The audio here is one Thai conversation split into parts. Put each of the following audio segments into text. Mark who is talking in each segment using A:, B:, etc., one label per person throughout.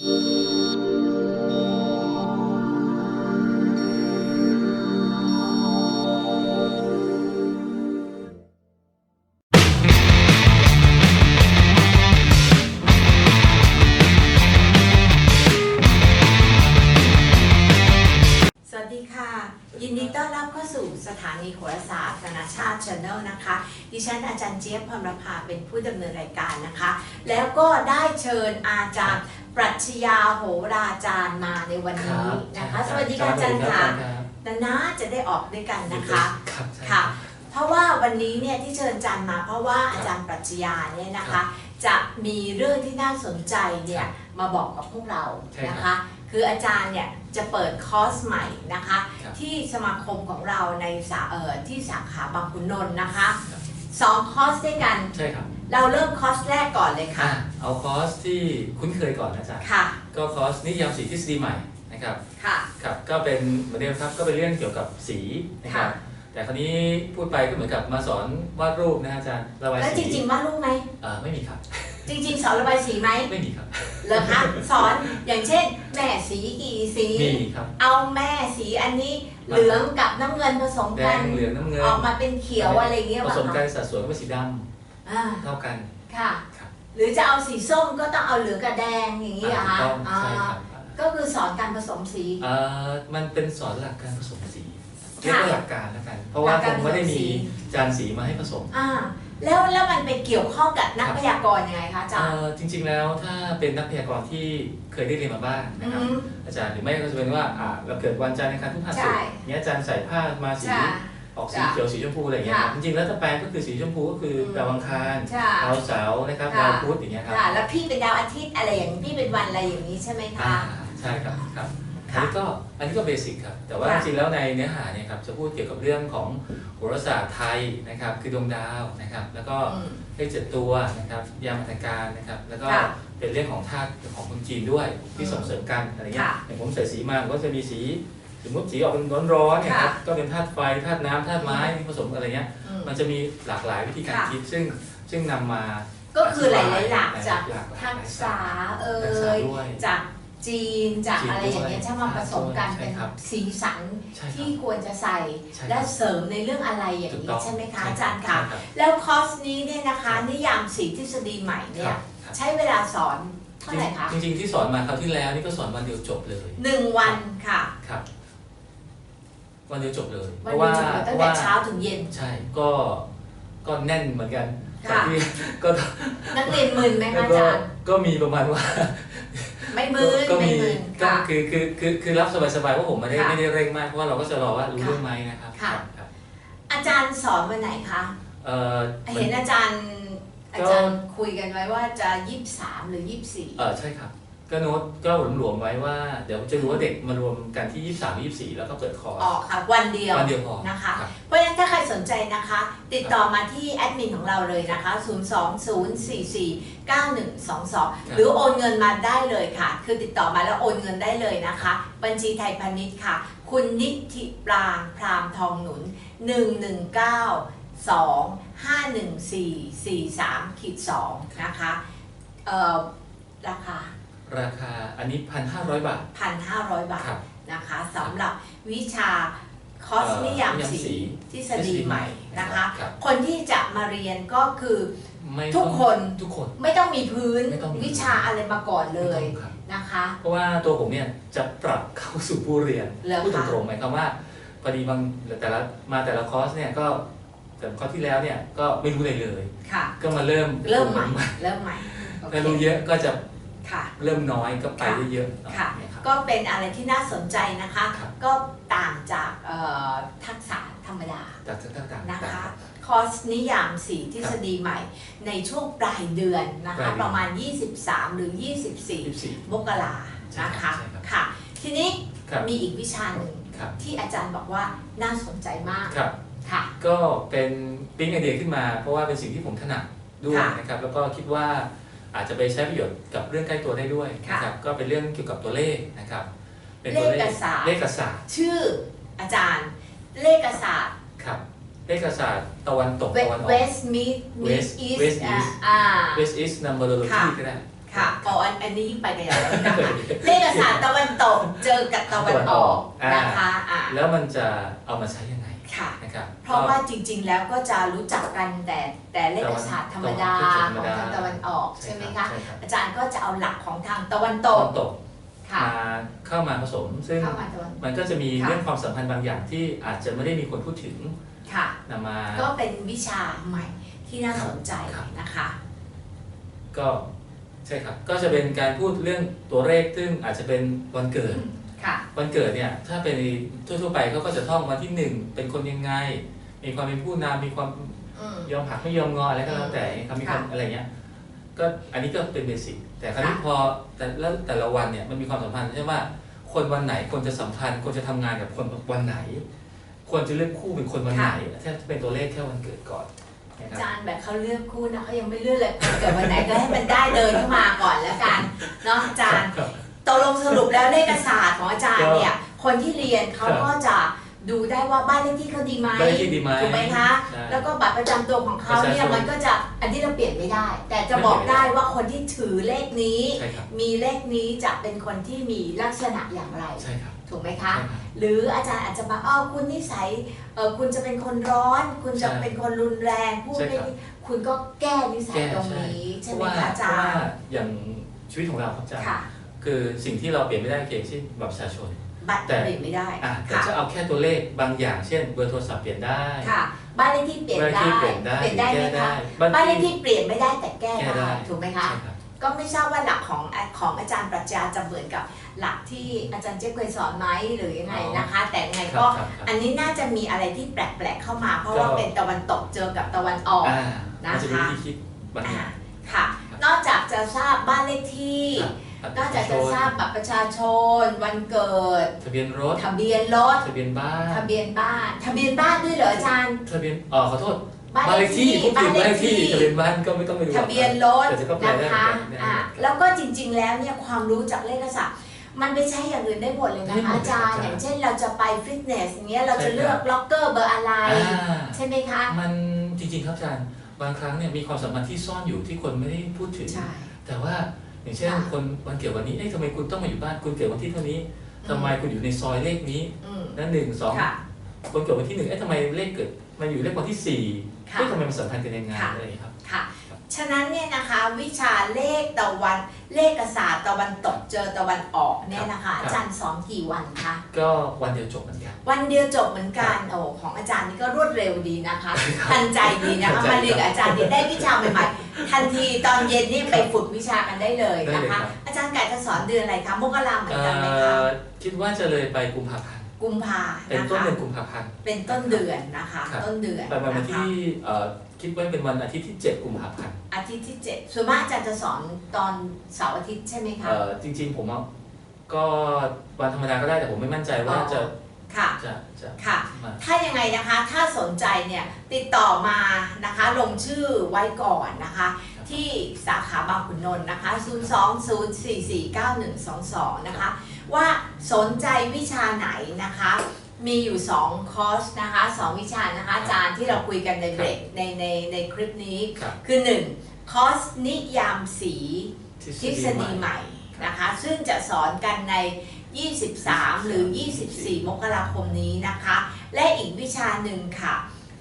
A: ส ดิฉันอาจารย์เจี๊ยบพรประภาเป็นผู้ดำเนินรายการนะคะ แล้วก็ได้เชิญอาจารย์ปรัชญาโหราจารย์มาในวันนี้นะคะ สวัสดีค่ะอาจารย์ค่ะนานๆจะได้ออกด้วยกันนะคะ
B: ครับใช่
A: ค่ะ เพราะว่าวันนี้เนี่ยที่เชิญอาจารย์มา เพราะว่าอาจารย์ปรัชญาเนี่ยนะคะ จะมีเรื่องที่น่าสนใจเนี่ยมาบอกกับพวกเรา
B: ใช่ครับ
A: นะคะคืออาจารย์เนี่ยจะเปิดคอร์สใหม่นะคะ
B: ครับ
A: ที่สมาคมของเราในสาเอ่อที่สาขาบางขุนนนท์นะคะ
B: ครับ
A: สองคอร์สด้วยกัน
B: ใช่ครับ
A: เราเริ่มคอร์สแรกก่อนเลย
B: อะ
A: ค่ะ
B: เอาคอร์สที่คุ้นเคยก่อนนะจ๊ะ
A: ค่ะ
B: ก็คอร์สนิยามสีทฤษฎีใหม่นะครับ
A: ค่ะ
B: ครับก็เป็นเหมือนเดิมครับก็เป็นเรื่องเกี่ยวกับสีนะครับ
A: ค่ะ
B: แต่คราวนี้พูดไปก็เหมือนกับมาสอนวาดรูปนะอาจารย์ระบาย
A: แล้วจ
B: สี
A: ริงๆวาดรูปไหม
B: เอ่อไม่มีครับ
A: จริงๆ สอนระบายสีไหม
B: ไม่มีครับ
A: เหรอคะสอนอย่างเช่น แม่สีกี่สี
B: มีครับ
A: เอาแม่สีอันนี้เหลืองกับน้ำเงินผสม
B: แด
A: กั
B: ง
A: น
B: เหลืองน้ำเงิน
A: ออกมาเป็นเขียวอะไรอย่างเงี้ย
B: ผ
A: ป่ะ
B: สมกัน
A: คะ
B: สัดส่วนก็เป็นสีด
A: อ่าำ
B: เท่ากัน
A: ค่ะ
B: ครับ
A: หรือจะเอาสีส้มก็ต้องเอาเหลืองกับแดงอย่างนี้เหรอ
B: ถูก
A: คะ
B: ต้อง
A: อ่า
B: ใช่ครับ
A: ก็คือสอนการผสมสี
B: เอ่อมันเป็นสอนหลักการผสมสีเรียกว่าหลักการแล้วกัน เพราะว่า
A: หลัก
B: ผ
A: การ
B: มไม่ได้
A: ผสมสี
B: มีจานสีมาให้ผสม
A: อ่า แล้วแล้วมันไปเกี่ยวข้องกับนัก
B: ครับ
A: พยากรณ์ยังไงคะอาจารย์
B: เอ่อจริงๆแล้วถ้าเป็นนักพยากรณ์ที่เคยได้เรียนมาบ้าง
A: อื
B: นะครับ
A: ม
B: อาจารย์หรือไม่ก็จะเป็นว่าอ่าเราเกิดวันจันทร์ในการทุกหัส
A: ใช่
B: ศุกร์เนี้ยอาจารย์ใส่ผ้ามาสี
A: ใช่
B: ออกสี
A: จ้ะ
B: เขียวสีชมพูอะไรอย่างเงี้ย
A: ค่ะ
B: จริงๆแล้วถ้าแปลงก็คือสีชมพูก็คืออ
A: ม
B: ดาวอังคาร
A: ใช่
B: ดาวเสาร์นะครับ
A: ค่ะ
B: ดาวพุธอย่างเงี้ยครับ
A: ค่ะแล้วพี่เป็นดาวอาทิตย์อะไรอย่างนี้พี่เป็นวันอะไรอย่างนี้ใช่ไหม
B: อ่า
A: คะ
B: ใช่ครับครับ อัน
A: ค่ะ
B: นี้ก็อันนี้ก็เบสิกครับ แต่ว่า
A: ค่ะ
B: จริงๆแล้วในเนื้อหาเนี่ยครับจะพูดเกี่ยวกับเรื่องของโหราศาสตร์ไทยนะครับ คือดวงดาวนะครับ แล้วก็
A: อืม
B: เลขเจ็ดตัวนะครับยามอัตการนะครับ แล้วก็
A: ค่ะ
B: เป็นเรื่องของธาตุของคนจีนด้วยที่
A: อืม
B: ส่งเสริมกันอะไรเงี้ย
A: ค่ะ
B: อย่างผมใส่สีมาผมก็จะมีสีสมมติสีออกเป็นร้อนๆเนี่ยครับ
A: ค่ะ
B: ก็เป็นธาตุไฟธาตุน้ำธาตุไม้ที่ผสมอะไรเงี้ย
A: อืม
B: มันจะมีหลากหลายวิธีการ
A: ค่ะ
B: คิดซึ่งซึ่งนำมา
A: ก็คือหลายๆหลัก
B: หลายๆ
A: จาก
B: หลักหลายๆ
A: ทักษะเอ่
B: ทักษะ
A: ย
B: ด้วย
A: จาก จีนจาก
B: จีน
A: อะไรอย่างเงี้ย
B: ด้วย
A: ถ้ามาผสมกัน
B: ใช่
A: เป็น
B: ครับ
A: สีสัน
B: ใช่ครั
A: ที่
B: บ
A: ควรจะใส่
B: ใช่ครับ
A: และเสริมในเรื่องอะไรอย่าง
B: ถูก
A: นี้
B: ต้อง
A: ใช่ไหมคะ
B: ใช่
A: อาจารย์คะ
B: ใช่บ
A: แล้วคอร์สนี้เนี่ยนะคะ
B: ครับ
A: นิยามสีทฤษฎีใหม่เนี่
B: ค
A: ย
B: รับครับ
A: ใช้เวลาสอนเท่าไหร่คะ
B: จริงๆที่สอนมาคราวที่แล้วนี่ก็สอนวันเดียวจบเลย
A: หนึ่งวันค่ะ
B: ครับวันเดียวจบเลยเพ
A: วัน
B: ราะ
A: เดี
B: ว่า
A: ยวจบเลยตั้งแต่เช้าถึงเย็น
B: ใช่ก็ก็แน่นเหมือนกัน
A: ค่ะ
B: ที่ก็
A: นักเรียนมึนไหมคะอา
B: ก็
A: จารย์
B: ก็มีประมาณว่า
A: ไม่มึน
B: ก็
A: ไม่
B: มี
A: มึน
B: ก็
A: ค่ะ
B: คือคือคือคือรับสบายๆว่าผมไม่ได้
A: ค่ะ
B: ไม่ได้เร่งมากเพราะว่าเราก็จะรอว่ารู้
A: ค่ะ
B: เรื่องไหมนะครับ
A: ค่ะ
B: ครับ
A: อาจารย์สอนวันไหนคะ
B: เอ่อมัน
A: เห็นอาจารย์
B: ก็
A: อาจารย์คุยกันไว้ว่าจะยี่สิบสามหรือยี่สิบสี่
B: เออใช่ครับ ก็โน้ตก็หลวมๆไว้ว่า เดี๋ยวจะรู้ว่าเด็กมารวมกันที่ 23 24 แล้วก็เปิดคอร์ส
A: ออกค่ะวันเดียว
B: วันเดียวพอ
A: นะคะ
B: รับ
A: เพราะฉะนั้นถ้าใครสนใจนะคะ ติดต่อมาที่แอดมินของเราเลยนะคะ 020449122 หรือโอนเงินมาได้เลยค่ะ คือติดต่อมาแล้วโอนเงินได้เลยนะคะ บัญชีไทยพาณิชย์ค่ะ คุณนิติปรางพรามทองหนุน 119 2 514 43ขีด2นะคะเอ่อราคา
B: ราคาอันนี้ 1,500 บาท
A: 1,500 บาท
B: ครับ
A: นะคะสำหรับวิชาคอร์ส
B: เอ่อ
A: นิยาม
B: นิยามสี
A: สีทฤษฎีใหม่นะคะ
B: รับ
A: คนที่จะมาเรียนก็คือ
B: ไม่
A: ทุก
B: ต้อง
A: คน
B: ทุกคน
A: ไม่ต้องมีพื้น
B: ไม่ต้องมี
A: วิชาอะไรมาก่อนเลย
B: ไม่ต้องครับ
A: นะคะ
B: เพราะว่าตัวผมเนี่ยจะปรับเข้าสู่ผู้เรียน
A: เหรอคะ
B: พูดตรงๆหมายความว่าพอดีบางแต่ละมาแต่ละคอร์สเนี่ยก็แต่คอร์สที่แล้วเนี่ยก็ไม่รู้อะไรเลย
A: ค่ะ
B: ก็มาเริ่ม
A: เริ่มใหม่เริ่มใหม่โอเค
B: ถ้ารู้เยอะก็จะ
A: ค่ะ
B: เริ่มน้อยก็ไปได้เยอะ
A: ค่ะ
B: เนี่ยครับ
A: ก็เป็นอะไรที่น่าสนใจนะคะ
B: ครับ
A: ก็ต่างจากเอ่อทักษะธรรมดา
B: จากต่างๆ
A: นะคะ
B: ต่าง
A: คอร์สนิยามสีทฤษฎีใหม่ ในช่วงปลายเดือนนะ
B: ปลา
A: คะ
B: ยเดือน
A: ประมาณ 23 หรือ
B: ๆ
A: 24
B: 14
A: มกรา
B: ใช่
A: นะ
B: ครั
A: คะ
B: บใช่ครับ
A: ค่ะ ทีนี้
B: ครับ
A: มีอีกวิชาหนึ่ง
B: ครับ
A: ที่อาจารย์บอกว่าน่าสนใจมาก
B: ครับ
A: ค่ะ
B: ก็เป็นปิ๊งไอเดียขึ้นมา เพราะว่าเป็นสิ่งที่ผมถนัดด้วย
A: ค่ะ
B: นะครับ แล้วก็คิดว่า อาจจะไปใช้ประโยชน์กับเรื่องใกล้ตัวได้ด้วย
A: ค่ะ
B: นะครับก็เป็นเรื่องเกี่ยวกับตัวเลขนะครับ เป็นตัวเล
A: เล
B: ข
A: ขศาสตร์
B: เลขศาสตร์
A: ชื่ออาจารย์เลขศาสตร์
B: ครับเลขศาสตร์ตะวันตก
A: เว
B: ตะวันออก
A: เวสต์มิดมิด
B: West
A: อีส
B: West
A: อ่า
B: East
A: อ่า
B: West East Numerology
A: ค่ะ
B: ก็ได้
A: ค่ะอ๋ออันอันนี้ยิ่งไปกันใหญ่เลยนะคะเลขศาสตร์ตะวันตกเจอกับตะวันออกนะคะอ่า
B: แล้วมันจะเอามาใช้ยังไง
A: ค่ะ
B: นะครับ
A: เพราะว่าจริง ๆ แล้วก็จะรู้จักกันแต่แต่เลขศาสตร์ธรรมดา
B: ตะวัน
A: ของทางตะวันออกใช่ไหมคะ
B: ใช่รับ
A: อาจารย์ก็จะเอาหลักของทางตะวันต
B: ตะ
A: ก
B: วันตก
A: ค่ะ
B: มาเข้ามาผสม ซึ่ง
A: เข้ามาตะวัน
B: มันก็จะมี
A: ค่ะ
B: เรื่องความสัมพันธ์บางอย่างที่อาจจะไม่ได้มีคนพูดถึง
A: ค่ะ
B: นำมา
A: ก็เป็นวิชาใหม่ที่น่าสนใจ
B: ครับ
A: นะคะ
B: ก็ใช่ครับ ก็จะเป็นการพูดเรื่องตัวเลขซึ่งอาจจะเป็นวันเกิด
A: ค่ะ
B: วันเกิดเนี่ยถ้าเป็นทั่วๆไปเขาก็จะท่องวันที่หนึ่งเป็นคนยังไง มีความเป็นผู้นำมีความ
A: อืม
B: ยอมหักไม่ยอมงออะไรก็แล้วแต่ครับมีความ
A: ค่ะ
B: อะไรเงี้ยก็อันนี้ก็เป็นเบสิกแต่คราวนี้
A: ค่ะ
B: พอแต่ละแต่ละวันเนี่ยมันมีความสัมพันธ์ใช่ไหมว่าคนวันไหนควรจะสัมพันธ์ควรจะทำงานกับคนวันไหน ควรจะเลือกคู่เป็นคนวันไหนถ้าเป็นตัวเลขแค่วันเกิดก่อนนะค
A: อา
B: รับ
A: จารย์แบบเขาเลือกคู่นะเขายังไม่เลือกเลยเกิดวันไหนก็ให้มันได้เดินเข้ามาก่อนแล้วกันเนาะอาจารย์
B: ครับ
A: ตกลงสรุปแล้วเลขศาสตร์ของอาจารย์เนี่ย คนที่เรียนเขา
B: ครับ
A: ก็จะดูได้ว่าบ้านเลขที่เขาดีไหม
B: บ้านเลขที่ดีไหม
A: ถูกไหมคะ
B: ใช่
A: แล้วก็บัตรประจำตัวของเขาเนี่ย
B: ประชาชน
A: มันก็จะอันที่เราเปลี่ยนไม่ได้ แต่จะบอกได้ว่าคนที่ถือเลขนี้
B: ใช่ครับ
A: มีเลขนี้จะเป็นคนที่มีลักษณะอย่างไร
B: ใช่ครับ
A: ถูกไหมคะ
B: ใช่ครับ
A: หรืออาจารย์อาจจะมาอ้าวคุณนิสัยเออคุณจะเป็นคนร้อน คุณจะ
B: ใช่
A: เป็นคนรุนแรงพูด
B: ใช่
A: ไม่
B: ครับ
A: ดีคุณก็แก้นิสัย
B: แก้
A: ตรง
B: ใช่
A: นี้ ใช่
B: เพ
A: ไหม
B: ราะว่า
A: คะอา
B: เพ
A: จา
B: ราะ
A: ร
B: ว่า
A: ย์
B: อย่างชีวิตของเราครับอาจารย์
A: ค่ะ
B: คือสิ่งที่เราเปลี่ยนไม่ได้เกี่ยวกับเช่นบัตรประชาชน
A: บัตร
B: แต่
A: เปลี่ยนไม่ได้
B: อะแต่
A: ค่ะ
B: จะเอาแค่ตัวเลขบางอย่าง เช่นเบอร์โทรศัพท์เปลี่ยนได้
A: ค่ะบ้านเลขที่เปลี่ยน
B: บ้านเลข
A: ได้
B: ที่เปลี่ยนได้
A: เปลี่ยนได้ไหม
B: แก้
A: คะ
B: บ้าน
A: บ้านเลข
B: ที่
A: ที่เปลี่ยนไม่ได้แต่แก้
B: แก้ได้
A: ได้ถูกไหมคะ
B: ใช่ครับ
A: ก็ไม่ทราบว่าหลักของของอาจารย์ปรัชญาจะเหมือนกับหลักที่อาจารย์เจ๊เคยสอนไหมหรือยังไงนะคะ แต่ยังไง
B: ครับ
A: ก็
B: ครับครับ
A: อันนี้น่าจะมีอะไรที่แปลกๆเข้ามา เพราะว่า
B: ก็
A: เป็นตะวันตกเจอกับตะวันออก
B: อ่า
A: นะคะ
B: มันจะมีวิธีคิดบางอ
A: อ่า
B: ย่าง
A: ค่ะ นอกจากจะทราบบ้านเลขที่
B: ครับ
A: นอกจากจะทราบบัตรประชาชน วันเกิด
B: ทะเบียนรถ
A: ทะเบียนรถ
B: ทะเบียนบ้าน
A: ทะเบียนบ้าน ทะเบียนบ้านด้วยเหรออาจารย์
B: ทะเบียนอ๋อขอโทษ
A: บ้าน
B: บ้าน
A: เล
B: เล
A: ข
B: ข
A: ที่
B: ที่ผู้ผิดบ้านเลขที่
A: บ้านเลขที่
B: ทะเบียนบ้านก็ไม่ต้องไปดู
A: ทะเบียนรถ
B: แต่จะก็แปล
A: นะ
B: ได้เหมือน
A: คะ
B: กันนะ
A: อ่าแล้วก็จริง ๆ แล้วเนี่ยความรู้จากเลขศาสตร์มันไปใช้อย่างอื่นได้หมดเลยนะ
B: ได้หม
A: คะ
B: ด
A: อาจารย์
B: เลยครับ
A: อย่างเช่นเราจะไปฟิตเนสอย่างเงี้ยเรา
B: ใช่
A: จะเลือก
B: ครับ
A: ล็อกเกอร์เบอร์อะไร
B: อ่า
A: ใช่ไหมคะ
B: มันจริงๆครับอาจารย์บางครั้งเนี่ยมีความสัมพันธ์ที่ซ่อนอยู่ที่คนไม่ได้พูดถึง
A: ใช่
B: แต่ว่า อย่างเช่น
A: ค่ะ
B: คนวันเกิดวันนี้เอ๊ะทำไมคุณต้องมาอยู่บ้านคุณเกิดวันที่เท่านี้ทำไมคุณอยู่ในซอยเลขนี้
A: อืม
B: นั่นหนึ่งสอง
A: ค่ะ
B: คนเกิดวันที่หนึ่งเอ๊ะทำไมเลขเกิดมาอยู่เลขวันที่สี่
A: ค่ะ
B: เอ๊ะทำไมมันสัมพันธ์กันยังไง
A: ค่ะ
B: อะไรอย่างเงี้ยครับ
A: ค่ะ ฉะนั้นเนี่ยนะคะวิชาเลขตะวันเลขศาสตร์ตะวันตกเจอตะวันออกเนี่ยนะคะ
B: ครับ
A: อาจารย์สอนกี่วันคะ
B: ก็วันเดียวจบเหมือนกัน
A: วันเดียวจบเหมือนกันโอ้ของอาจารย์นี่ก็รวดเร็วดีนะคะทันใจดีนะคะ
B: ทันใจ
A: มาเรียนกับอาจารย์นี่ได้วิชาใหม่ๆทันทีตอนเย็นนี่ไปฝึกวิชากันได้เลย
B: ได้
A: นะ
B: เลย
A: คะ
B: ครับ
A: อาจารย์ไก่จะสอนเดือนอะไรคะมกราเหมือน
B: เอ่
A: กันไหมคะ
B: อคิดว่าจะเลยไปกุมภาพันธ์
A: กุมภา
B: เป็น
A: นะ
B: ต้น
A: คะ
B: เดือนกุมภาพันธ์
A: เป็นต้นเดือนนะคะ
B: ครับ
A: ต้นเดือน
B: ไปวัน
A: นะคะ
B: ที่เอ่อ คิดว่าเป็นวันอาทิตย์ที่ 7 กุมภาพันธ์
A: อาทิตย์ที่เจ็ดส่วนมากอาจารย์จะสอนตอนเสาร์อาทิตย์ใช่ไหมคะ
B: เอ่อจริง ๆ ผมอะก็วันธรรมดาก็ได้แต่ผมไม่มั่นใจว่า
A: อ๋อ
B: จะ
A: ค่ะ
B: จะจะ
A: ค่ะ
B: มา
A: ถ้ายังไงนะคะ ถ้าสนใจเนี่ยติดต่อมานะคะ ลงชื่อไว้ก่อนนะคะ
B: ครับ
A: ที่สาขาบางขุนนนท์นะคะ 020449122 นะคะ ว่าสนใจวิชาไหนนะคะ มีอยู่2คอร์สนะคะ2วิชานะคะอาจารย์ที่เราคุยกันในเบรกในในในคลิปนี้
B: ครับ
A: คือ1คอร์สนิยามสีทฤษฎีใหม่นะคะซึ่งจะสอนกันใน 23 หรือ 24 มกราคมนี้นะคะ และอีกวิชาหนึ่งค่ะ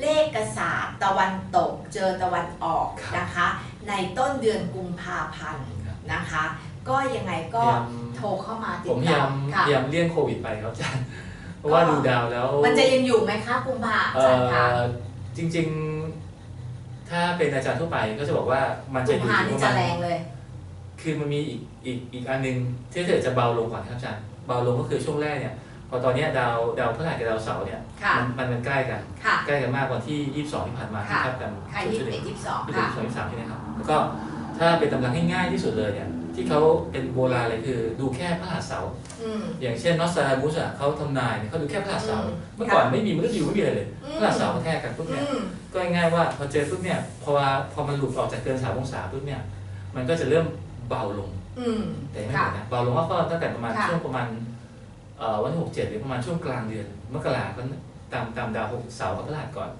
A: เลขศาสตร์ตะวันตกเจอตะวันออก
B: ครับ
A: นะคะ ในต้นเดือนกุมภาพันธ์
B: ครับ
A: นะคะ ก็ยังไงก็
B: พยายาม
A: โทรเข้ามาติ
B: ผ
A: ด
B: มพยา
A: ต่
B: ยา
A: อ
B: มพ
A: ค่ะ
B: ยายามเลี่ยงโควิดไปครับอาจารย์เพ ราะว่าดูดาวแล้ว
A: มันจะยังอยู่ไหมคะกุมภา
B: เอ่
A: อาจารย์คะ
B: อจริง ๆ ถ้าเป็นอาจารย์ทั่วไปก็จะบอกว่ามัน
A: กุ
B: จะ
A: ม
B: อยู่
A: ภา
B: ถึง
A: นี่
B: ประ
A: จะ
B: มาณ
A: แรงเลย
B: คือมันมีอีกอีกอีกอันหนึงที่เกิดจะเบาลงก่อนครับอาจารย์เบาลงก็คือช่วงแรกเนี่ยพอตอนเนี้ยดาวดาวพฤหัสกับดาวเสาร์เนี่ย
A: ค่ะ
B: มันมันมันใกล้กัน
A: ค่ะ
B: ใกล้กันมากวันที่ 22 ที่ผ่านมาที่
A: ค่ะ
B: ทับกัน
A: ค่ะ
B: จุด
A: ยี่
B: จุ
A: สิ
B: ด
A: บ
B: ห
A: เอ็
B: นึ่
A: ด
B: ง
A: ยี่สิบสอง
B: ที่เป็น
A: ค่ะ
B: สองที่สามใช่ไหมครับแล้วก็ถ้าเป็นตำราง่ายๆที่สุดเลยเนี่ย ที่เขาเป็นโบราณเลยคือ ดูแค่พระหัสเสาร์
A: อืม
B: อย่างเช่นนอสตราบุสอะเขาทำนายเนี่ยเขาดูแค่พระหัสเสาร์
A: อืม
B: เมื่อก่อนไม่มีมนุษย์อยู่ไม่มีอะไรเลย
A: อื
B: พ
A: ม
B: ระหัสเสาร์กระแทกกันปุ๊บ
A: อื
B: เนี่ย
A: ม
B: ก็ง่ายๆว่าพอเจอปุ๊บเนี่ยพอว่าพอมันหลุดออกจากเกินสามองศาปุ๊บเนี่ยมันก็จะเริ่มเบาลง
A: อืม
B: แต่ไม่ห
A: ค่ะ
B: มดนะเบาลงก็ตั้งแต่ประมาณ
A: ค่ะ
B: ช่วงประมาณเอ่อวันที่หกเจ็ดหรือประมาณช่วงกลางเดือนมกราก็ตามตามดาวหกเสาร์กับพฤหัสก่อน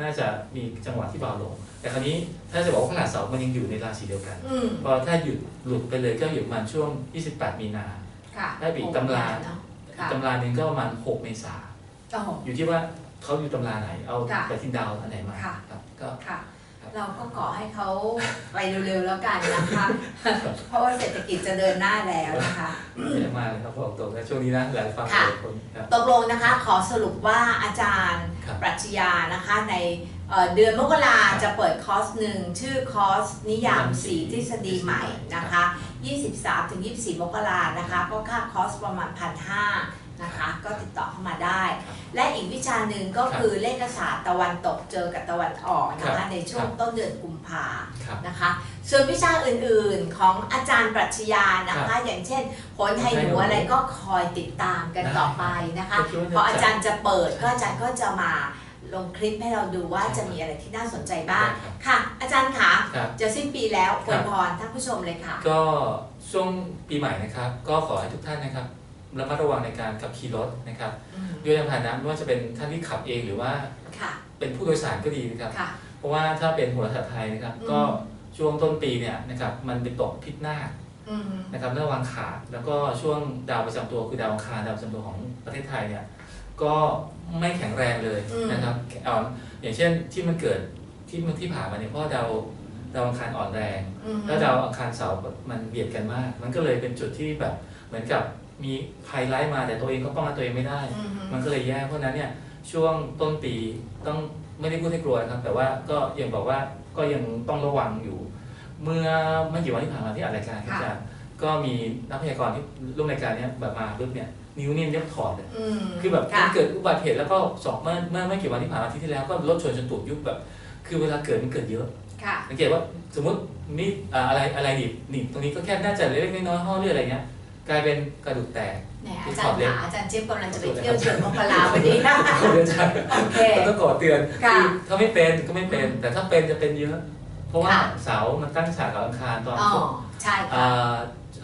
B: น่าจะมีจังหวะที่เบาลง แต่คราวนี้ถ้าจะบอกว่าขนาดเสามันยังอยู่ในราศีเดียวกัน
A: อืม
B: พอถ้าหยุดหลุดไปเลยก็อยู่ประมาณช่วง 28 มีนา
A: ค่ะ
B: ได้ไปอีกตำรา
A: เนาะ
B: อีก
A: ค่ะ
B: ตำราหนึ่งก็ประมาณ 6 เมษา
A: โอ้โห
B: อยู่ที่ว่าเขาอยู่ตำราไหน เอา
A: ค่ะ
B: ไปที่ดาวอันไหนมา
A: ค่ะ
B: ครับก็
A: ค่ะ
B: ครับ
A: เราก็ขอให้เขาไปเร็วๆแล้วกันนะคะ เพราะว่าเศรษฐกิจจะเดินหน้าแล้วนะคะ
B: เยอะมากเลยครับบอกตรงนะช่วงนี้นะหลายฟังห
A: ค่ะ
B: ลายคนครับ
A: ตกลงนะคะขอสรุปว่าอาจารย์
B: ครับ
A: ปรัชญานะคะในเอ่อเดือนมกรา
B: ครับ
A: จะเปิดคอร์สหนึ่งชื่อคอร์สนิยาม
B: นิยามสี่
A: สีทฤษฎีใหม่นะคะ 23ถึง24 มกรานะคะก็ค่าคอร์สประมาณ1,500นะคะก็ติดต่อเข้ามาได้ และอีกวิชาหนึ่งก็คือเลขศาสตร์ตะวันตกเจอกับตะวันออกนะ
B: ครั
A: คะ
B: บ
A: ในช่วง
B: ครับ
A: ต้นเดือนกุมภา
B: ครับ
A: นะคะ ส่วนวิชาอื่นๆของอาจารย์ปรัชญานะ
B: ครั
A: คะ
B: บ
A: อย่างเช่นผลไทยหนู
B: ผลไทยหนู
A: อะไรก็คอยติดตามกัน
B: ได้
A: ต่อไปนะคะ
B: ก็คิดว่าจะ
A: พออาจารย์จะเปิดก็อาจารย์ก็จะมาลงคลิปให้เราดูว่าจะมีอะไรที่น่าสนใจบ้าง
B: ได้ครับ
A: ค่ะ อาจารย์คะ
B: ครับ
A: จะสิ้นปีแล้วอ
B: ครั
A: วย
B: บ
A: พรท่านผู้ชมเลยค่ะ
B: ก็ช่วงปีใหม่นะครับ ก็ขอให้ทุกท่านนะครับ ระมัดระวังในการขับขี่รถนะครับ
A: อืม
B: ด้วยยานพาหนะไม่ว่าจะเป็นท่านที่ขับเองหรือว่า
A: ค่ะ
B: เป็นผู้โดยสารก็ดีนะครับ
A: ค่ะ
B: เพราะว่าถ้าเป็นโหราศาสตร์ไทยนะครับ
A: อืม
B: ก็ช่วงต้นปีเนี่ยนะครับมันเป็นตกพิษนาค
A: อืม
B: นะครับระวังขาดแล้วก็ช่วงดาวประจำตัวคือดาวอังคารดาวประจำตัวของประเทศไทยเนี่ยก็ไม่แข็งแรงเลยนะครับเอ่ออย่างเช่นที่มันเกิดที่มันที่ผ่านมาเนี่ยเพราะดาวดาวอังคารอ่อนแรง
A: อืม
B: แล้วดาวอังคารเสาร์มันเบียดกันมาก มันก็เลยเป็นจุดที่แบบเหมือนกับ มีภัยร้ายมาแต่ตัวเองก็ป้องกันตัวเองไม่ได้
A: อืม
B: มันก็เลยแย่เพราะฉะนั้นเนี่ยช่วงต้นปีต้องไม่ได้พูดให้กลัวนะครับ แต่ว่าก็ยังบอกว่าก็ยังต้องระวังอยู่ เมื่อไม่กี่วันที่ผ่านมาที่อัดรายการที่จะก็มีนักพยากรณ์ที่ร่วมรายการเนี้ยแบบมาปุ๊บเนี่ยนิ้วเนี่ยเรียบถอดเลย
A: อืม
B: คือแบบ
A: ค่ะ
B: มันเกิดอุบัติเหตุแล้วก็สองเมื่อเมื่อไม่กี่วันที่ผ่านมาที่ที่แล้วก็รถชนจนตูดยุบแบบ คือเวลาเกิดมันเกิดเยอะ
A: ค่ะ
B: สังเกตว่าสมมตินี่อ่าอะไรอะไรหนีบหนีบตรงนี้ก็แค่น่าจะเล็กๆน้อยๆห่อเลือดอะไรเงี้ย กลายเป็นกระดูกแตก
A: แหมอาจารย์ค่ะอาจารย์เจี๊ยบกำลังจะไปเที่ยวเดือนมกราวันนี้นะ
B: ขอเตือนใจ
A: โอเค
B: ต้องขอเตือน
A: ค่ะ
B: อถ้าไม่เป็นก็ไม่เป็น แต่ถ้าเป็นจะเป็นเยอะ เพราะว่า
A: ค่ะ
B: เสาร์มันตั้งฉากกับอังคารตอน
A: อ๋อ
B: ช่วง
A: ใช่ค่ะ
B: อ่า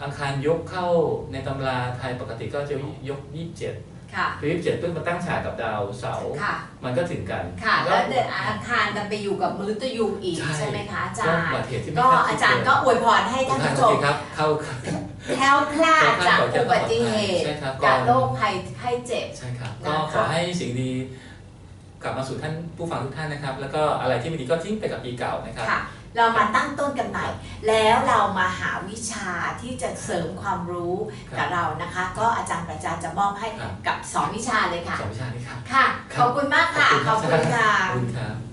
B: อังคารยกเข้าในตำราไทยปกติก็จะยก 27
A: ค่ะ
B: คือ27เพิ่งมาตั้งฉากกับดาวเสาร์
A: ค่ะ
B: มันก็ถึงกัน
A: ค่ะ
B: ก็
A: แล้วเดือนอังคารดันไปอยู่กับมฤตยูอีก
B: ใช่
A: ใช่ไหมคะอาจา
B: ก็
A: ร
B: อุบั
A: ย์
B: ติเหตุที่ไม่
A: ก็
B: คดคิด
A: อาจารย์ก็อวยพรให้
B: เลย
A: ท่านผู้ช
B: โอ
A: ม
B: เคครับเข้า
A: แคล้วคลาดจากอุบัติเหตุ
B: ใช่ครับ
A: จาก
B: ก่อน
A: โรคภัยไข้เจ็บ
B: ใช่ครับ
A: นะคะ
B: ก็ขอให้สิ่งดีกลับมาสู่ท่านผู้ฟังทุกท่านนะครับ แล้วก็อะไรที่ไม่ดีก็ทิ้งไปกับปีเก่านะครับ
A: ค่ะเรามาตั้งต้นกันใหม่ แล้วเรามาหาวิชาที่จะเสริมความรู้
B: ครับ
A: กับเรานะคะ ก็อาจารย์ประจาจะมอบให้
B: ครับ
A: กับสองวิชาเลยค่ะ
B: สองวิชานี้ครับ
A: ค่ะ
B: ครับ
A: ขอบคุณมากค่ะ ขอบคุณค่ะ
B: ขอบคุณครับ